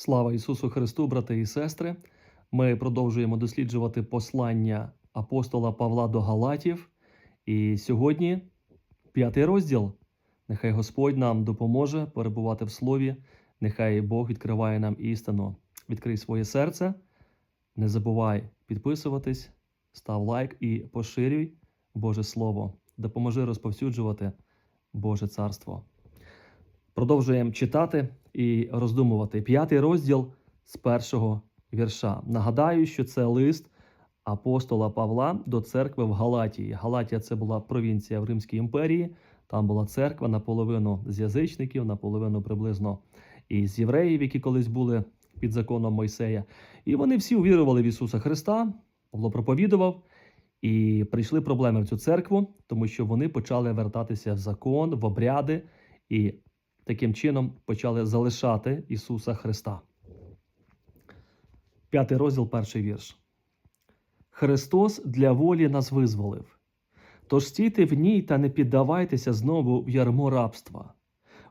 Слава Ісусу Христу, брати і сестри! Ми продовжуємо досліджувати послання апостола Павла до Галатів. І сьогодні п'ятий розділ. Нехай Господь нам допоможе перебувати в слові, нехай Бог відкриває нам істину. Відкрий своє серце, не забувай підписуватись, став лайк і поширюй Боже Слово. Допоможи розповсюджувати Боже Царство. Продовжуємо читати і роздумувати. П'ятий розділ з першого вірша. Нагадаю, що це лист апостола Павла до церкви в Галатії. Галатія це була провінція в Римській імперії. Там була церква наполовину з язичників, наполовину приблизно із євреїв, які колись були під законом Мойсея. І вони всі увірували в Ісуса Христа. Павло проповідував. І прийшли проблеми в цю церкву, тому що вони почали вертатися в закон, в обряди, і таким чином почали залишати Ісуса Христа. П'ятий розділ, перший вірш. Христос для волі нас визволив. Тож стійте в ній та не піддавайтеся знову в ярмо рабства.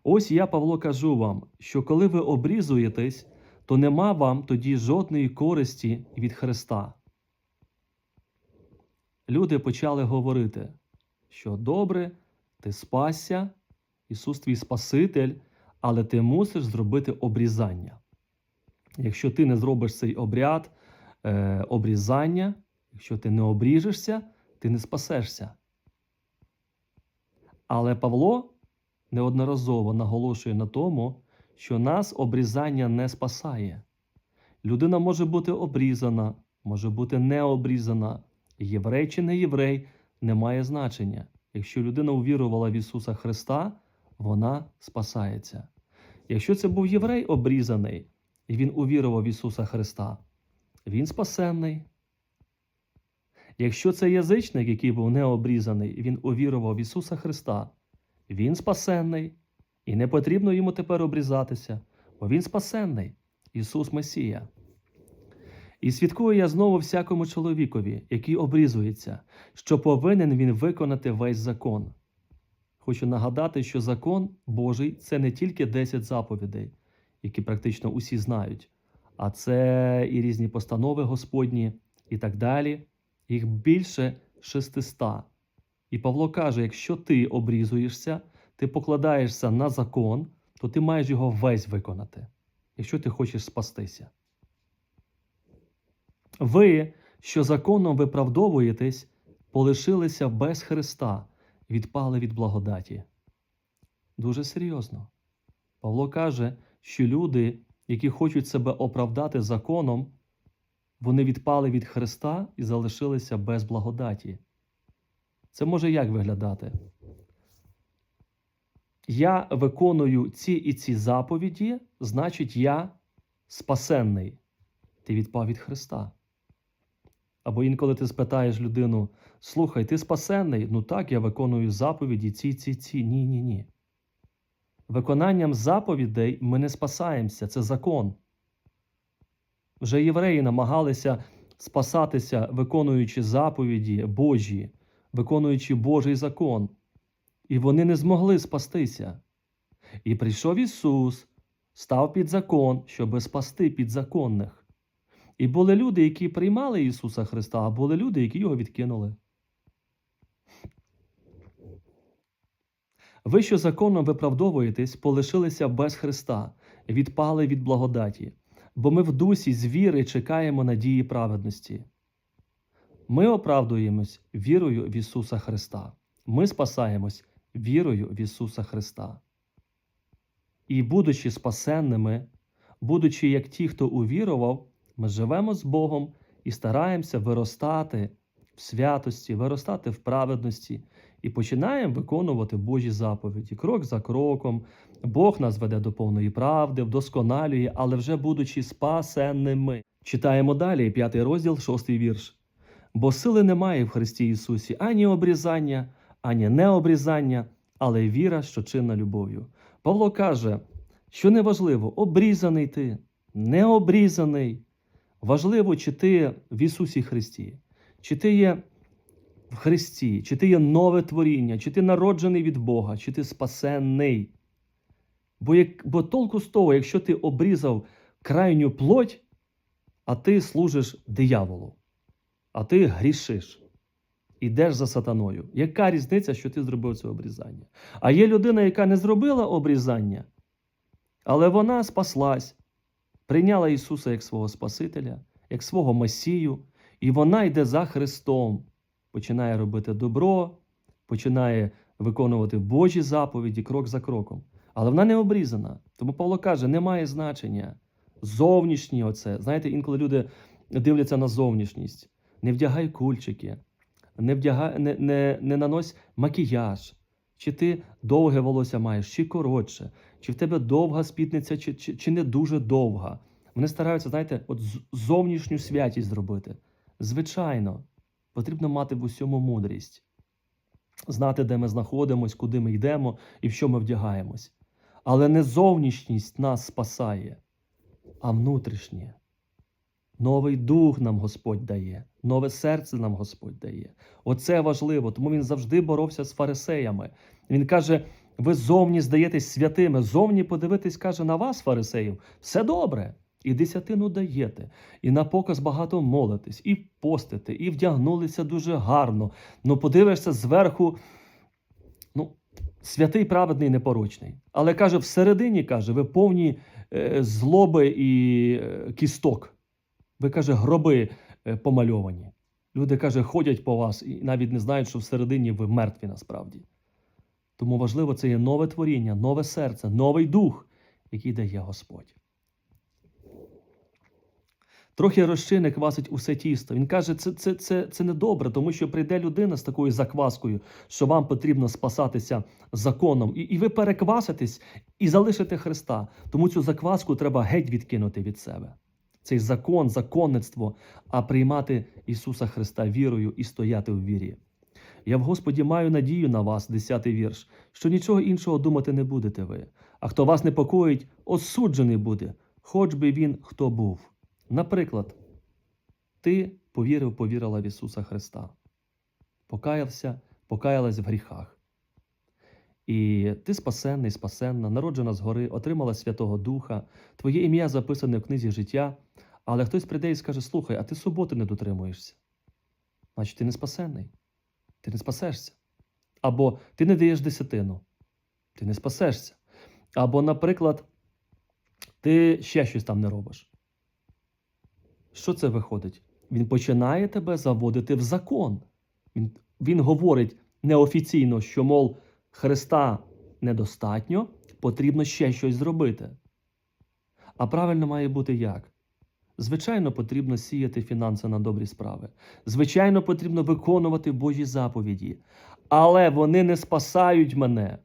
Ось я, Павло, кажу вам, що коли ви обрізуєтесь, то нема вам тоді жодної користі від Христа. Люди почали говорити, що добре, ти спасся, Ісус твій Спаситель, але ти мусиш зробити обрізання. Якщо ти не зробиш цей обряд е, обрізання, якщо ти не обріжешся, ти не спасешся. Але Павло неодноразово наголошує на тому, що нас обрізання не спасає. Людина може бути обрізана, може бути не обрізана. Єврей чи не єврей не має значення. Якщо людина увірувала в Ісуса Христа, вона спасається. Якщо це був єврей обрізаний, і він увірував в Ісуса Христа, він спасенний. Якщо це язичник, який був не обрізаний, він увірував в Ісуса Христа, він спасенний, і не потрібно йому тепер обрізатися, бо він спасенний, Ісус Месія. І свідкую я знову всякому чоловікові, який обрізується, що повинен він виконати весь закон. Хочу нагадати, що закон Божий це не тільки 10 заповідей, які практично усі знають, а це і різні постанови Господні, і так далі. Їх більше 600. І Павло каже: якщо ти обрізуєшся, ти покладаєшся на закон, то ти маєш його весь виконати, якщо ти хочеш спастися. Ви, що законом виправдовуєтесь, полишилися без Христа, відпали від благодаті. Дуже серйозно. Павло каже, що люди, які хочуть себе оправдати законом, вони відпали від Христа і залишилися без благодаті. Це може як виглядати? Я виконую ці і ці заповіді, значить, я спасенний. Ти відпав від Христа. Або інколи ти спитаєш людину: слухай, ти спасенний? Ну так, я виконую заповіді ці, ці, ці. Ні, ні, ні. Виконанням заповідей ми не спасаємося, це закон. Вже євреї намагалися спасатися, виконуючи заповіді Божі, виконуючи Божий закон. І вони не змогли спастися. І прийшов Ісус, став під закон, щоби спасти підзаконних. І були люди, які приймали Ісуса Христа, а були люди, які його відкинули. Ви, що законом виправдовуєтесь, полишилися без Христа, відпали від благодаті, бо ми в дусі з віри чекаємо надії праведності. Ми оправдуємось вірою в Ісуса Христа. Ми спасаємось вірою в Ісуса Христа. І, будучи спасенними, будучи як ті, хто увірував, ми живемо з Богом і стараємося виростати в святості, виростати в праведності і починаємо виконувати Божі заповіді крок за кроком. Бог нас веде до повної правди, вдосконалює, але вже будучи спасенними. Читаємо далі, п'ятий розділ, шостий вірш. Бо сили немає в Христі Ісусі ані обрізання, ані необрізання, але віра, що чинна любов'ю. Павло каже, що неважливо, обрізаний ти, не обрізаний. Важливо, чи ти в Ісусі Христі, чи ти є в Христі, чи ти є нове творіння, чи ти народжений від Бога, чи ти спасенний. Бо як, бо толку з того, якщо ти обрізав крайню плоть, а ти служиш дияволу, а ти грішиш. Ідеш за сатаною. Яка різниця, що ти зробив це обрізання? А є людина, яка не зробила обрізання, але вона спаслась, прийняла Ісуса як свого Спасителя, як свого Месію, і вона йде за Христом, починає робити добро, починає виконувати Божі заповіді крок за кроком. Але вона не обрізана. Тому Павло каже, немає значення. Зовнішнє оце. Знаєте, інколи люди дивляться на зовнішність. Не вдягай кульчики, не, вдягай, не, не, не нанось макіяж. Чи ти довге волосся маєш, чи коротше, чи в тебе довга спідниця, чи, чи, чи не дуже довга. Вони стараються, знаєте, от зовнішню святість зробити. Звичайно, потрібно мати в усьому мудрість, знати, де ми знаходимось, куди ми йдемо і в що ми вдягаємось. Але не зовнішність нас спасає, а внутрішнє. Новий дух нам Господь дає, нове серце нам Господь дає. Оце важливо, тому він завжди боровся з фарисеями. Він каже: ви зовні здаєтесь святими, зовні подивитись, каже, на вас, фарисеїв, все добре. І десятину даєте, і на показ багато молитесь, і постите, і вдягнулися дуже гарно. Ну, подивишся зверху, ну, святий, праведний, непорочний. Але каже, всередині каже, ви повні е, злоби і е, кісток. Ви каже, гроби е, помальовані. Люди каже, ходять по вас і навіть не знають, що всередині ви мертві насправді. Тому важливо, це є нове творіння, нове серце, новий дух, який дає Господь. Трохи розчини квасить усе тісто. Він каже, це, це, це, це не добре, тому що прийде людина з такою закваскою, що вам потрібно спасатися законом, і, і ви перекваситесь і залишите Христа. Тому цю закваску треба геть відкинути від себе. Цей закон, законництво, а приймати Ісуса Христа вірою і стояти в вірі. Я в Господі маю надію на вас, 10 вірш, що нічого іншого думати не будете ви. А хто вас непокоїть, осуджений буде, хоч би він хто був. Наприклад, ти повірив, повірила в Ісуса Христа, покаявся, покаялась в гріхах. І ти спасенний, спасенна, народжена згори, отримала Святого Духа, твоє ім'я записане в книзі життя, але хтось прийде і скаже: слухай, а ти суботи не дотримуєшся. Значить, ти не спасенний, ти не спасешся. Або ти не даєш десятину, ти не спасешся. Або, наприклад, ти ще щось там не робиш. Що це виходить? Він починає тебе заводити в закон. Він, він говорить неофіційно, що, мов, Христа недостатньо, потрібно ще щось зробити. А правильно має бути як? Звичайно, потрібно сіяти фінанси на добрі справи. Звичайно, потрібно виконувати Божі заповіді. Але вони не спасають мене.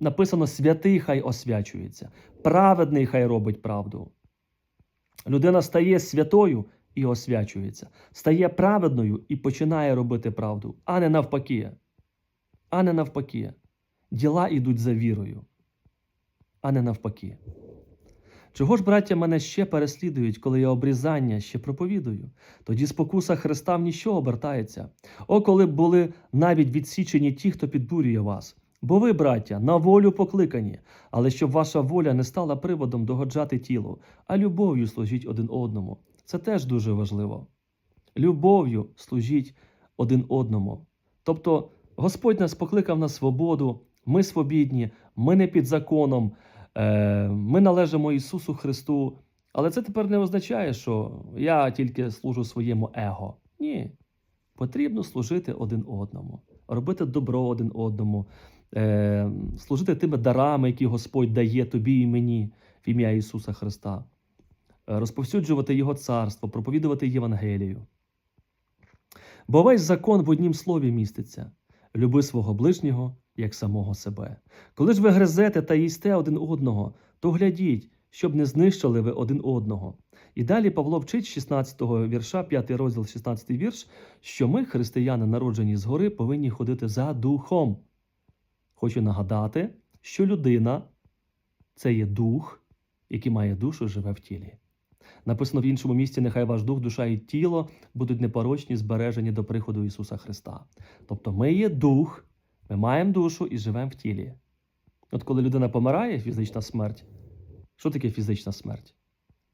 Написано: святий хай освячується, праведний хай робить правду. Людина стає святою і освячується, стає праведною і починає робити правду, а не навпаки. А не навпаки. Діла йдуть за вірою, а не навпаки. Чого ж, браття, мене ще переслідують, коли я обрізання ще проповідую? Тоді спокуса Христа в ніщо обертається. О, коли б були навіть відсічені ті, хто підбурює вас. Бо ви, браття, на волю покликані, але щоб ваша воля не стала приводом догоджати тілу, а любов'ю служіть один одному. Це теж дуже важливо. Любов'ю служіть один одному. Тобто Господь нас покликав на свободу, ми свобідні, ми не під законом, е, ми належимо Ісусу Христу. Але це тепер не означає, що я тільки служу своєму его. Ні. Потрібно служити один одному, робити добро один одному, е, служити тими дарами, які Господь дає тобі і мені в ім'я Ісуса Христа, е, розповсюджувати Його царство, проповідувати Євангелію. Бо весь закон в однім слові міститься люби свого ближнього як самого себе. Коли ж ви гризете та їсте один одного, то глядіть, щоб не знищили ви один одного. І далі Павло вчить з 16-го вірша, 5 розділ, 16 вірш, що ми, християни, народжені згори, повинні ходити за духом. Хочу нагадати, що людина це є дух, який має душу, живе в тілі. Написано в іншому місці: нехай ваш дух, душа і тіло будуть непорочні, збережені до приходу Ісуса Христа. Тобто ми є дух, ми маємо душу і живемо в тілі. От коли людина помирає, фізична смерть, що таке фізична смерть?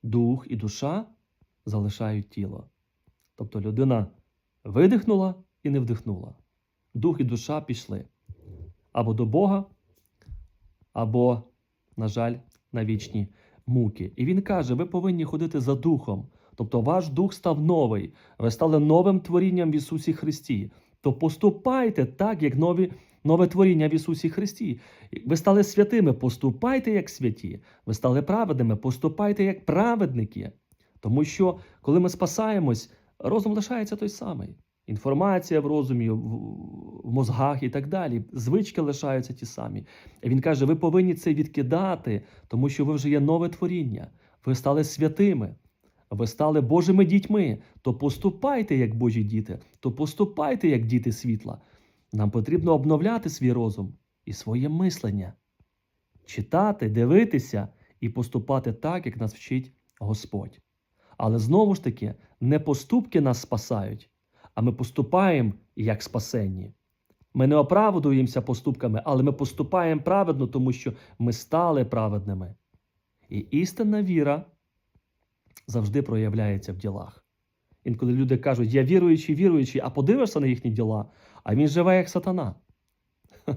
дух і душа залишають тіло. Тобто людина видихнула і не вдихнула. Дух і душа пішли або до Бога, або, на жаль, на вічні муки. І він каже: ви повинні ходити за духом. Тобто ваш дух став новий, ви стали новим творінням в Ісусі Христі. То поступайте так, як нові, нове творіння в Ісусі Христі. Ви стали святими, поступайте як святі. Ви стали праведними, поступайте як праведники. Тому що, коли ми спасаємось, розум лишається той самий. Інформація в розумі, в, мозгах і так далі. Звички лишаються ті самі. І він каже: ви повинні це відкидати, тому що ви вже є нове творіння. Ви стали святими, ви стали Божими дітьми. То поступайте як Божі діти, то поступайте як діти світла. Нам потрібно обновляти свій розум і своє мислення, читати, дивитися і поступати так, як нас вчить Господь. Але знову ж таки, не поступки нас спасають, а ми поступаємо як спасенні. Ми не оправдуємося поступками, але ми поступаємо праведно, тому що ми стали праведними. І істинна віра завжди проявляється в ділах. Інколи люди кажуть, я віруючий, віруючий, а подивишся на їхні діла, а він живе як сатана.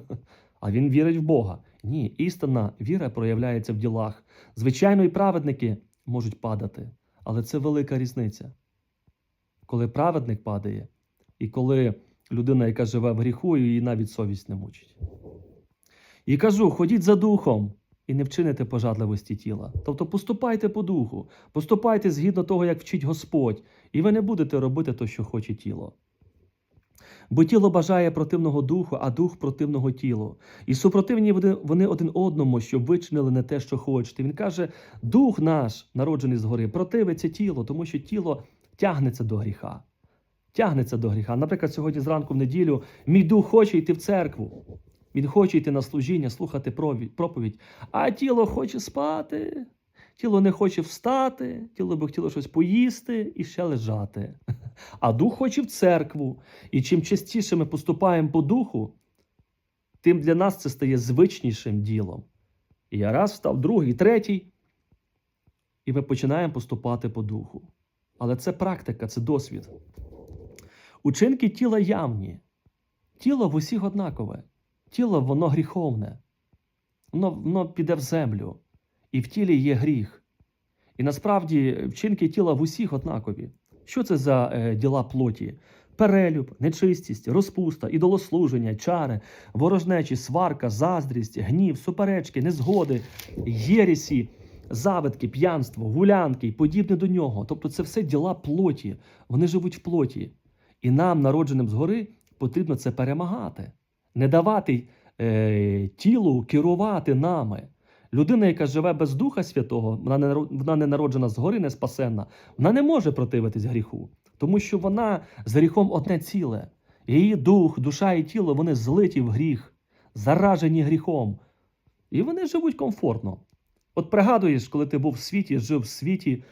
А він вірить в Бога. Ні, істинна віра проявляється в ділах. Звичайно, і праведники можуть падати, але це велика різниця. Коли праведник падає, і коли людина, яка живе в гріху, її навіть совість не мучить. І кажу: ходіть за духом і не вчините пожадливості тіла. Тобто поступайте по духу, поступайте згідно того, як вчить Господь, і ви не будете робити те, що хоче тіло. Бо тіло бажає противного духу, а дух противного тілу. І супротивні вони- один одному, щоб вичинили не те, що хочете. Він каже: дух наш, народжений згори, противиться тілу, тому що тіло тягнеться до гріха. Тягнеться до гріха. Наприклад, сьогодні зранку в неділю мій дух хоче йти в церкву. Він хоче йти на служіння, слухати проповідь, а тіло хоче спати. Тіло не хоче встати, тіло би хотіло щось поїсти і ще лежати. А дух хоче в церкву. І чим частіше ми поступаємо по духу, тим для нас це стає звичнішим ділом. І я раз встав, другий, третій, і ми починаємо поступати по духу. Але це практика, це досвід. Учинки тіла явні. Тіло в усіх однакове. Тіло воно гріховне. Воно, воно піде в землю. І в тілі є гріх. І насправді вчинки тіла в усіх однакові. Що це за е, діла плоті? Перелюб, нечистість, розпуста, ідолослуження, чари, ворожнечі, сварка, заздрість, гнів, суперечки, незгоди, єрісі, завидки, п'янство, гулянки і подібне до нього. Тобто це все діла плоті. Вони живуть в плоті. І нам, народженим згори, потрібно це перемагати, не давати е, тілу керувати нами. Людина, яка живе без Духа Святого, вона не, вона не народжена згори, не спасенна, вона не може противитись гріху, тому що вона з гріхом одне ціле. Її дух, душа і тіло вони злиті в гріх, заражені гріхом. І вони живуть комфортно. От пригадуєш, коли ти був в світі, жив в світі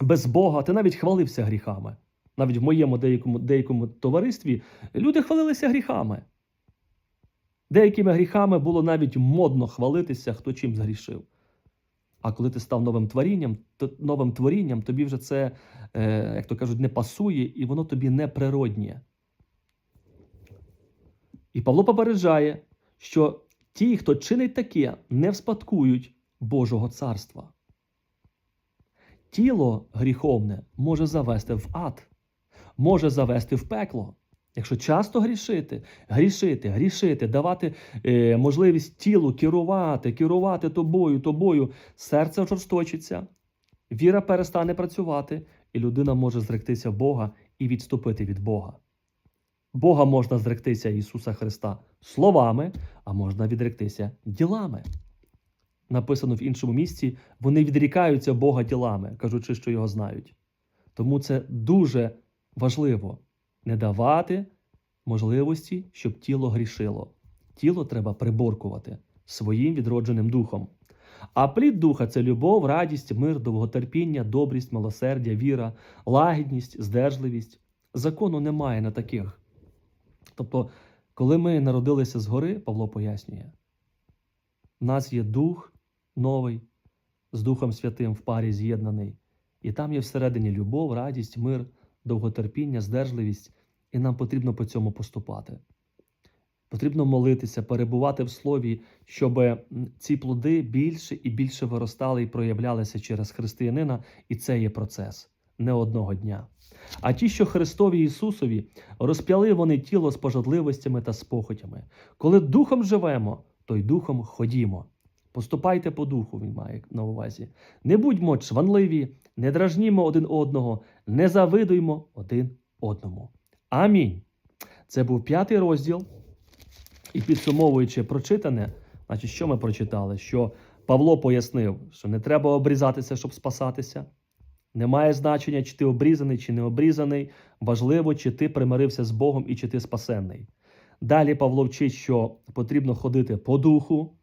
без Бога, ти навіть хвалився гріхами. Навіть в моєму деякому, деякому товаристві люди хвалилися гріхами. Деякими гріхами було навіть модно хвалитися, хто чим згрішив. А коли ти став новим творінням, то новим творінням тобі вже це, е, як то кажуть, не пасує, і воно тобі не природнє. І Павло попереджає, що ті, хто чинить таке, не вспадкують Божого царства. Тіло гріховне може завести в ад, може завести в пекло. Якщо часто грішити, грішити, грішити, давати е, можливість тілу керувати, керувати тобою, тобою, серце ожорсточиться, віра перестане працювати, і людина може зректися Бога і відступити від Бога. Бога можна зректися Ісуса Христа словами, а можна відректися ділами. Написано в іншому місці, вони відрікаються Бога ділами, кажучи, що його знають. Тому це дуже важливо не давати можливості, щоб тіло грішило. Тіло треба приборкувати своїм відродженим духом. А плід духа це любов, радість, мир, довготерпіння, добрість, милосердя, віра, лагідність, здержливість. Закону немає на таких. Тобто, коли ми народилися згори, Павло пояснює, в нас є дух новий, з Духом Святим в парі з'єднаний. І там є всередині любов, радість, мир, довготерпіння, здержливість, і нам потрібно по цьому поступати. Потрібно молитися, перебувати в слові, щоб ці плоди більше і більше виростали і проявлялися через християнина, і це є процес не одного дня. А ті, що Христові Ісусові, розп'яли вони тіло з пожадливостями та спохотями. Коли духом живемо, то й духом ходімо. Поступайте по духу, він має на увазі. Не будьмо чванливі, не дражнімо один одного, не завидуймо один одному. Амінь. Це був п'ятий розділ. І підсумовуючи прочитане, значить, що ми прочитали? Що Павло пояснив, що не треба обрізатися, щоб спасатися. Немає значення, чи ти обрізаний, чи не обрізаний. Важливо, чи ти примирився з Богом і чи ти спасенний. Далі Павло вчить, що потрібно ходити по духу.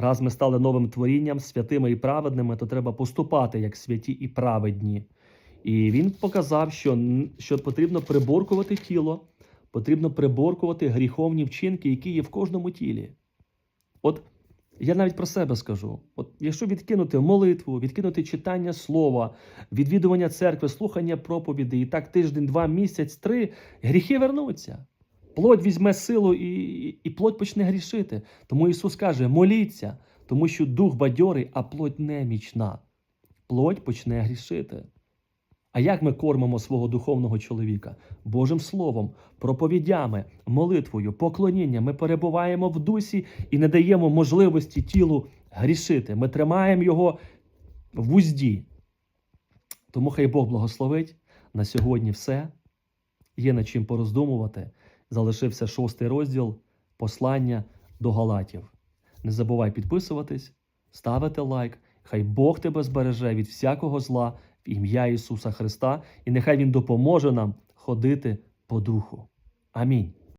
Раз ми стали новим творінням, святими і праведними, то треба поступати як святі і праведні. І він показав, що, що потрібно приборкувати тіло, потрібно приборкувати гріховні вчинки, які є в кожному тілі. От я навіть про себе скажу: от якщо відкинути молитву, відкинути читання слова, відвідування церкви, слухання проповідей, і так тиждень, два, місяць, три, гріхи вернуться. Плоть візьме силу і, і, плоть почне грішити. Тому Ісус каже: моліться, тому що дух бадьорий, а плоть немічна. Плоть почне грішити. А як ми кормимо свого духовного чоловіка? Божим Словом, проповідями, молитвою, поклонінням. Ми перебуваємо в дусі і не даємо можливості тілу грішити. Ми тримаємо його в узді. Тому хай Бог благословить. На сьогодні все. Є над чим пороздумувати. Залишився шостий розділ послання до Галатів. Не забувай підписуватись, ставити лайк. Хай Бог тебе збереже від всякого зла в ім'я Ісуса Христа, і нехай Він допоможе нам ходити по духу. Амінь.